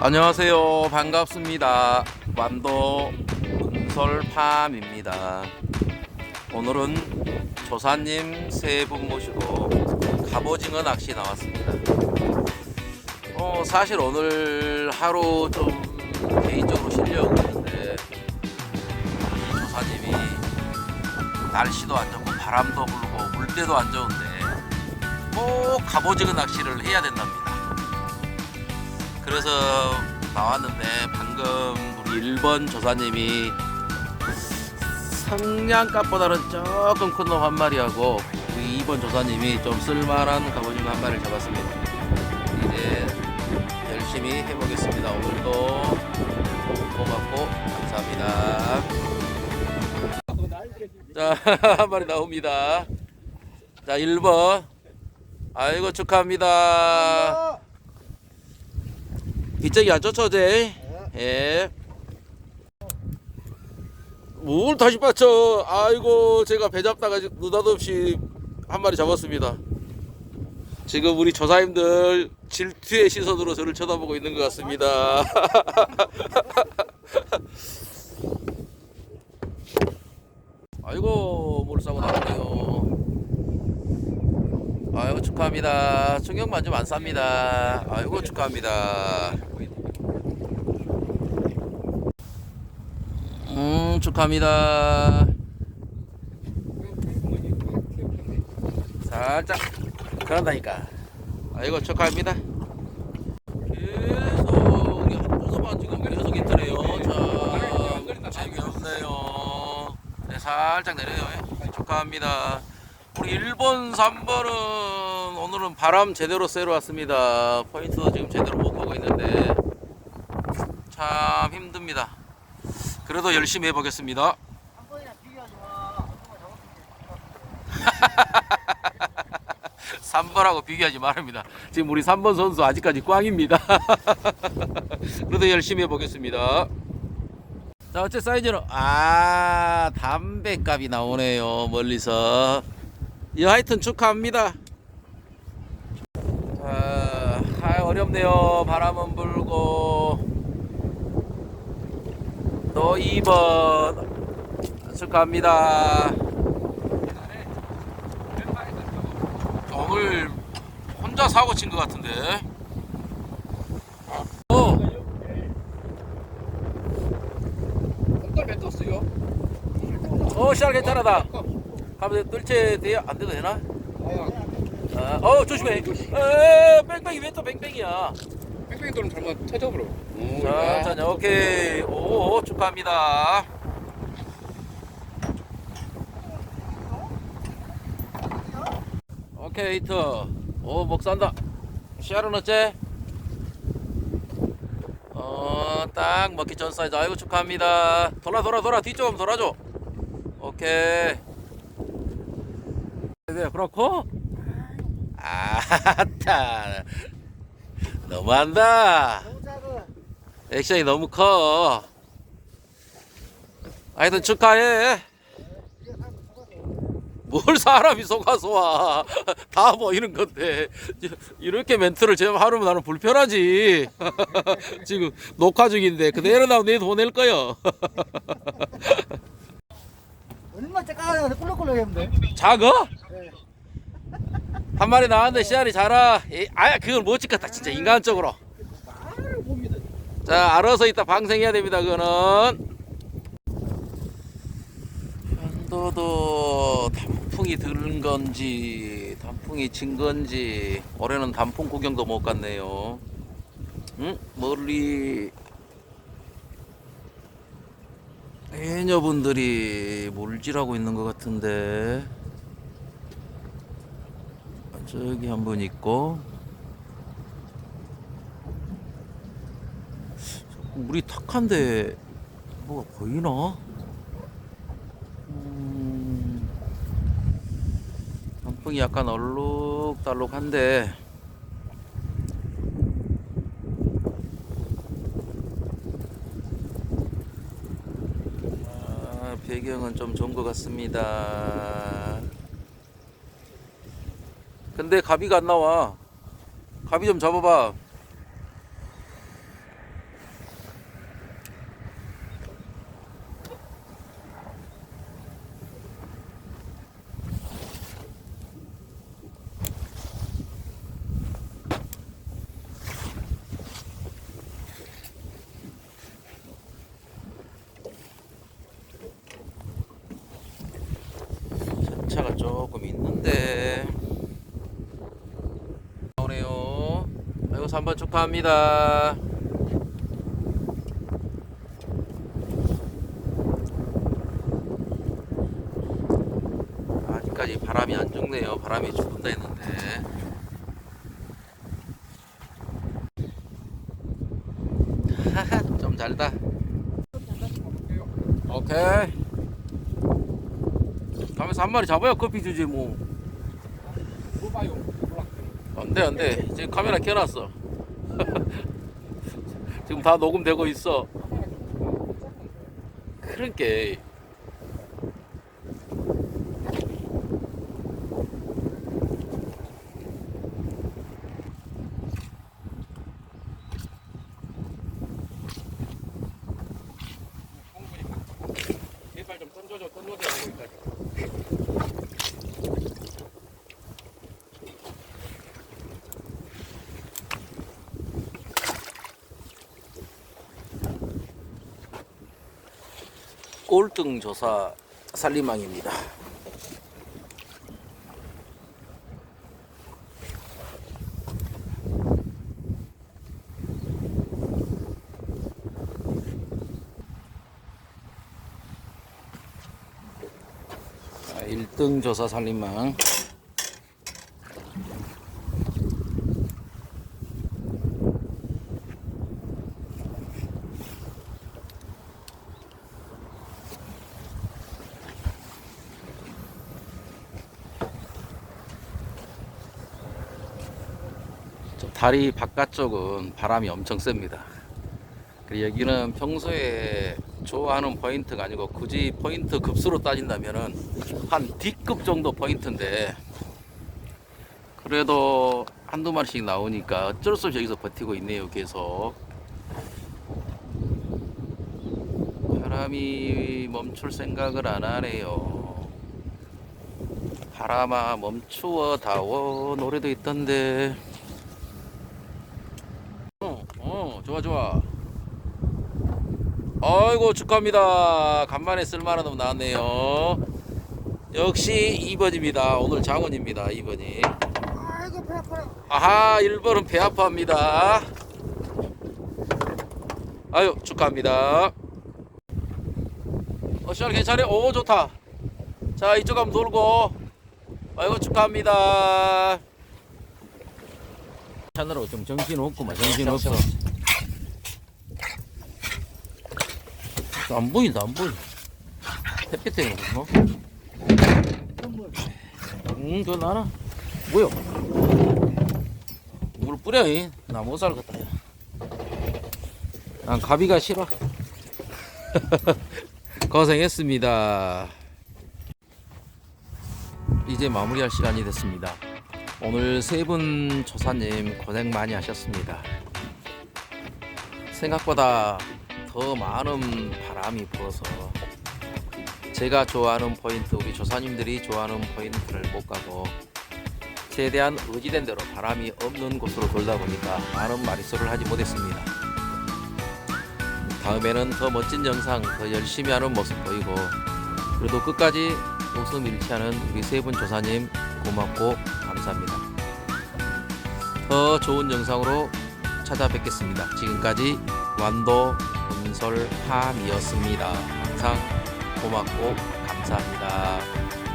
안녕하세요. 반갑습니다. 완도 은설팜입니다. 오늘은 조사님 세 분 모시고 갑오징어 낚시 나왔습니다. 어, 사실 오늘 하루 좀 개인적으로 쉬려고 했는데 조사님이 날씨도 안 좋고 바람도 불고 물때도 안 좋은데 꼭 갑오징어 낚시를 해야 된답니다. 그래서 나왔는데 방금 우리 1번 조사님이 성냥값보다는 조금 큰 놈 한 마리하고 우리 2번 조사님이 좀 쓸만한 갑오징어 한 마리를 잡았습니다. 이제 열심히 해보겠습니다. 오늘도 고맙고 감사합니다. 자, 한 마리 나옵니다. 자, 1번. 아이고, 축하합니다. 이쪽이 안 쫓아제. 예. 뭘 다시 빠져. 아이고, 제가 배 잡다가 느닷없이 한 마리 잡았습니다. 지금 우리 조사님들 질투의 시선으로 저를 쳐다보고 있는 것 같습니다. 아이고, 물 싸고 나오네요. 아이고, 축하합니다. 충격 만 좀 안 쌉니다. 아이고, 축하합니다. 음, 축하합니다. 살짝 그런다니까. 아이고 축하합니다. 계속 한 조서만 지금 계속 있더래요. 자, 재미없네요. 네, 살짝 내려요. 예. 축하합니다. 우리 일본 3번은 오늘은 바람 제대로 쐬러 왔습니다. 포인트도 지금 제대로 못 보고 있는데 참 힘듭니다. 그래도 열심히 해보겠습니다. 3번하고 비교하지 말합니다. 지금 우리 3번 선수 아직까지 꽝입니다. 그래도 열심히 해보겠습니다. 자, 어째 사이즈는 아 담배값이 나오네요. 멀리서. 이 하여튼 축하합니다. 아, 아 어렵네요. 바람은 불고 또 2번 축하합니다. 오늘 혼자 사고 친 것 같은데. 어, 뱉었어요. 어, 시작 괜찮아다. 가면 뜰채 돼야 안 돼도 되나? 아, 어, 조심해. 에, 뺑뺑이 왜 또 뺑뺑이야? 뺑뺑이 돌은 잘못 터져버려. 자, 자, 오케이. 오, 축하합니다. 오케이, 히트. 오, 목 산다. 시야는 어째? 어, 딱 먹기 전 사이즈. 아이고, 축하합니다. 돌아, 돌아, 돌아. 뒤쪽 좀 돌아줘. 오케이. 네, 그렇고. 아따. 너무한다. 액션이 너무 커. 하여튼 축하해. 뭘 사람이 속아서 와. 다 보이는 건데. 이렇게 멘트를 제가 하면 나는 불편하지. 지금 녹화 중인데. 그대로 나오면 내 돈 낼 거요. 얼마 작아? 꿀렁꿀렁 했는데. 작어? 네. 한 마리 나왔는데 씨알이 자라. 이- 아, 그건 못 찍겠다. 진짜 인간적으로. 자, 알아서 이따 방생해야 됩니다. 그거는. 현도도 단풍이 든 건지 단풍이 진 건지 올해는 단풍 구경도 못 갔네요. 응? 멀리 해녀분들이 물질하고 있는 것 같은데 저기 한 분 있고 물이 탁한데 뭐가 보이나? 음, 단풍이 약간 얼룩달룩한데 아, 배경은 좀 좋은 것 같습니다. 근데 가비가 안 나와. 가비 좀 잡아봐. 차가 조금 있는데 3번 축하합니다. 아직까지 바람이 안 죽네요. 바람이 죽는다 했는데. 좀 잘다. 오케이. 가면서 한 마리 잡아야 커피 주지 뭐. 뭐. 안돼 안돼. 지금 카메라 켜놨어 지금 다 녹음되고 있어. 그러니까 제발 좀 던져줘, 던져줘. 하고 있다. 꼴등 조사 살림망입니다. 자, 1등 조사 살림망 다리 바깥쪽은 바람이 엄청 셉니다. 그리고 여기는 평소에 좋아하는 포인트가 아니고 굳이 포인트 급수로 따진다면은 한 D급 정도 포인트인데 그래도 한두 마리씩 나오니까 어쩔 수 없이 여기서 버티고 있네요 계속. 바람이 멈출 생각을 안 하네요. 바람아 멈추어 다워 노래도 있던데 어, 어, 좋아, 좋아. 아이고, 축하합니다. 간만에 쓸만한 놈 나왔네요. 역시 2번입니다. 오늘 장원입니다. 2번이. 아이고 배 아파요. 아하, 1번은 배 아파합니다. 아유, 축하합니다. 어, 시원 괜찮아요? 오, 좋다. 자, 이쪽 한번 돌고. 아이고, 축하합니다. 하느라고 좀 정신 없구만, 정신 없어. 안 보인다, 안 보여. 햇빛 때문에, 뭐? 응, 그거 나나. 뭐야? 물 뿌려, 이. 나못 살겠다, 야. 난 가비가 싫어. 고생했습니다. 이제 마무리할 시간이 됐습니다. 오늘 세 분 조사님 고생 많이 하셨습니다. 생각보다 더 많은 바람이 불어서 제가 좋아하는 포인트, 우리 조사님들이 좋아하는 포인트를 못 가고 최대한 의지된 대로 바람이 없는 곳으로 돌다 보니까 많은 마리수를 하지 못했습니다. 다음에는 더 멋진 영상, 더 열심히 하는 모습 보이고 그래도 끝까지 웃음 잃지 않은 우리 세 분 조사님 고맙고 감사합니다. 더 좋은 영상으로 찾아뵙겠습니다. 지금까지 완도 은솔함이었습니다. 항상 고맙고 감사합니다.